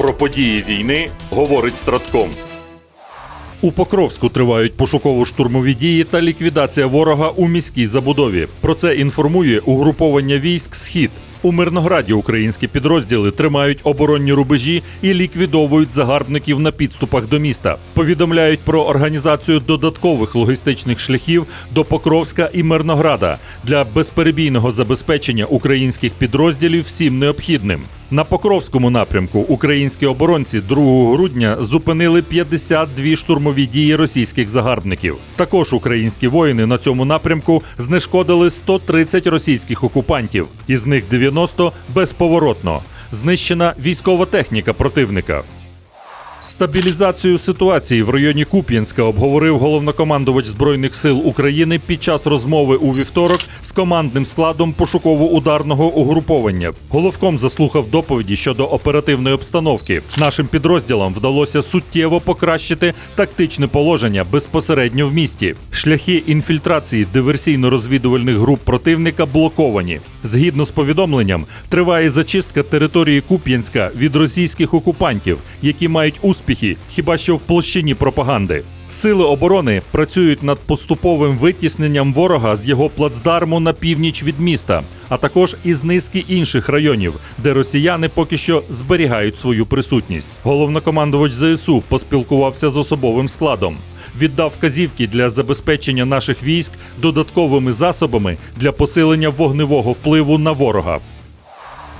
Про події війни говорить Стратком. У Покровську тривають пошуково-штурмові дії та ліквідація ворога у міській забудові. Про це інформує угруповання військ Схід. У Мирнограді українські підрозділи тримають оборонні рубежі і ліквідовують загарбників на підступах до міста. Повідомляють про організацію додаткових логістичних шляхів до Покровська і Мирнограда для безперебійного забезпечення українських підрозділів всім необхідним. На Покровському напрямку українські оборонці 2 грудня зупинили 52 штурмові дії російських загарбників. Також українські воїни на цьому напрямку знешкодили 130 російських окупантів, із них 90 безповоротно. Знищена військова техніка противника. Стабілізацію ситуації в районі Куп'янська обговорив головнокомандувач збройних сил України під час розмови у вівторок з командним складом пошуково-ударного угруповання. Головком заслухав доповіді щодо оперативної обстановки. Нашим підрозділам вдалося суттєво покращити тактичне положення безпосередньо в місті. Шляхи інфільтрації диверсійно-розвідувальних груп противника блоковані. Згідно з повідомленням, триває зачистка території Куп'янська від російських окупантів, які мають успіхи хіба що в площині пропаганди. Сили оборони працюють над поступовим витісненням ворога з його плацдарму на північ від міста, а також із низки інших районів, де росіяни поки що зберігають свою присутність. Головнокомандувач ЗСУ поспілкувався з особовим складом. Віддав вказівки для забезпечення наших військ додатковими засобами для посилення вогневого впливу на ворога.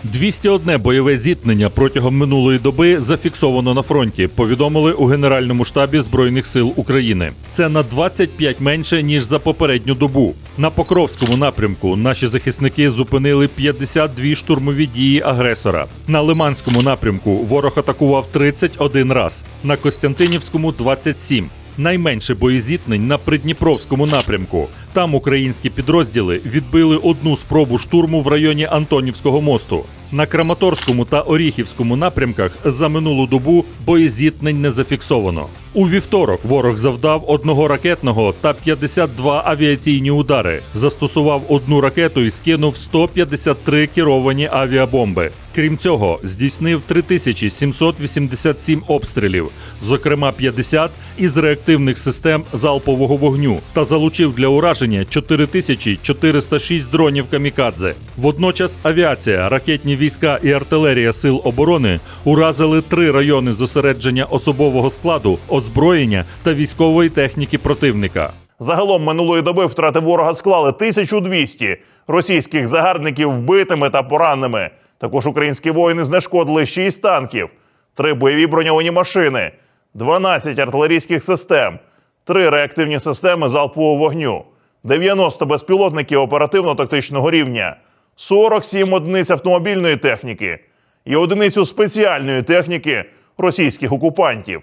201 бойове зіткнення протягом минулої доби зафіксовано на фронті. Повідомили у Генеральному штабі Збройних сил України. Це на 25 менше ніж за попередню добу. На Покровському напрямку наші захисники зупинили 52 штурмові дії агресора. На Лиманському напрямку ворог атакував 31 раз. На Костянтинівському 27. Найменше боєзітнень на Придніпровському напрямку. Там українські підрозділи відбили одну спробу штурму в районі Антонівського мосту. На Краматорському та Оріхівському напрямках за минулу добу боєзітнень не зафіксовано. У вівторок ворог завдав одного ракетного та 52 авіаційні удари, застосував одну ракету і скинув 153 керовані авіабомби. Крім цього, здійснив 3787 обстрілів, зокрема 50 із реактивних систем залпового вогню, та залучив для ураження 4406 дронів камікадзе. Водночас авіація, ракетні війська і артилерія сил оборони уразили три райони зосередження особового складу, озброєння та військової техніки противника. Загалом минулої доби втрати ворога склали 1200 російських загарбників вбитими та пораненими. Також українські воїни знешкодили 6 танків, 3 бойові броньовані машини, 12 артилерійських систем, 3 реактивні системи залпового вогню, 90 безпілотників оперативно-тактичного рівня, 47 одиниць автомобільної техніки і одиницю спеціальної техніки російських окупантів.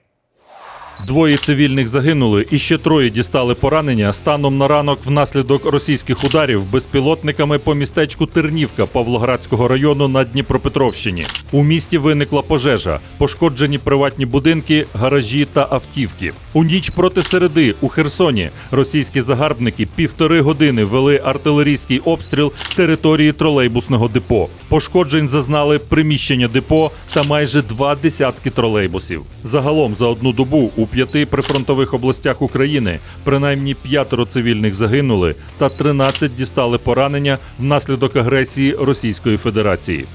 Двоє цивільних загинули і ще троє дістали поранення станом на ранок внаслідок російських ударів безпілотниками по містечку Тернівка Павлоградського району на Дніпропетровщині. У місті виникла пожежа, пошкоджені приватні будинки, гаражі та автівки. У ніч проти середи у Херсоні російські загарбники півтори години вели артилерійський обстріл території тролейбусного депо. Пошкоджень зазнали приміщення депо та майже два десятки тролейбусів. Загалом за одну добу у п'яти прифронтових областях України принаймні п'ятеро цивільних загинули та 13 дістали поранення внаслідок агресії Російської Федерації.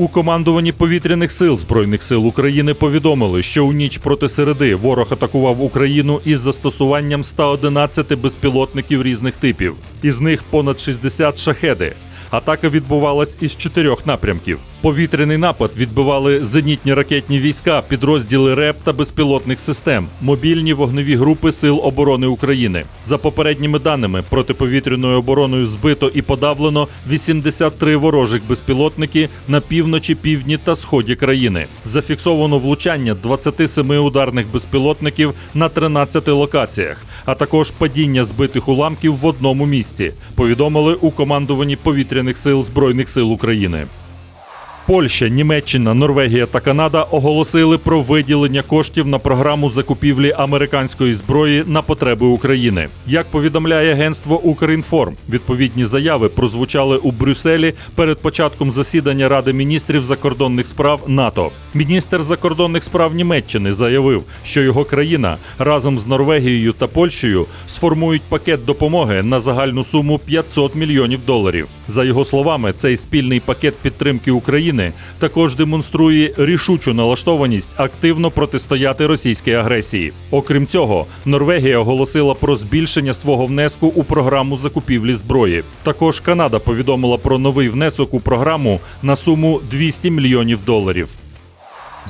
У командуванні повітряних сил Збройних сил України повідомили, що у ніч проти середи ворог атакував Україну із застосуванням 111 безпілотників різних типів, із них понад 60 шахеди. Атака відбувалась із чотирьох напрямків. Повітряний напад відбивали зенітні ракетні війська, підрозділи РЕП та безпілотних систем, мобільні вогневі групи Сил оборони України. За попередніми даними, протиповітряною обороною збито і подавлено 83 ворожих безпілотники на півночі, півдні та сході країни. Зафіксовано влучання 27 ударних безпілотників на 13 локаціях, а також падіння збитих уламків в одному місці. Повідомили у командуванні повітряних сил Збройних сил України. Польща, Німеччина, Норвегія та Канада оголосили про виділення коштів на програму закупівлі американської зброї на потреби України. Як повідомляє агентство Укрінформ, відповідні заяви прозвучали у Брюсселі перед початком засідання Ради міністрів закордонних справ НАТО. Міністр закордонних справ Німеччини заявив, що його країна разом з Норвегією та Польщею сформують пакет допомоги на загальну суму 500 мільйонів доларів. За його словами, цей спільний пакет підтримки України також демонструє рішучу налаштованість активно протистояти російській агресії. Окрім цього, Норвегія оголосила про збільшення свого внеску у програму закупівлі зброї. Також Канада повідомила про новий внесок у програму на суму 200 мільйонів доларів.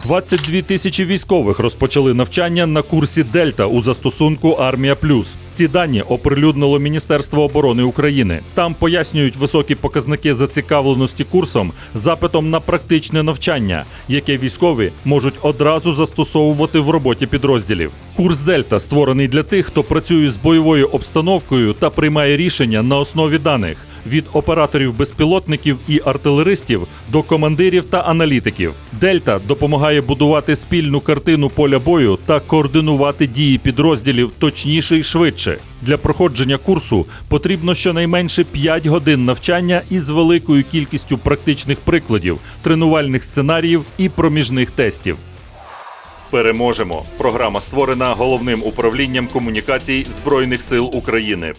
22 тисячі військових розпочали навчання на курсі Дельта у застосунку Армія Плюс. Ці дані оприлюднило Міністерство оборони України. Там пояснюють високі показники зацікавленості курсом запитом на практичне навчання, яке військові можуть одразу застосовувати в роботі підрозділів. Курс Дельта створений для тих, хто працює з бойовою обстановкою та приймає рішення на основі даних від операторів безпілотників і артилеристів до командирів та аналітиків. Дельта допомагає будувати спільну картину поля бою та координувати дії підрозділів точніше і швидше. Для проходження курсу потрібно щонайменше 5 годин навчання із великою кількістю практичних прикладів, тренувальних сценаріїв і проміжних тестів. Переможемо. Програма створена головним управлінням комунікацій Збройних сил України.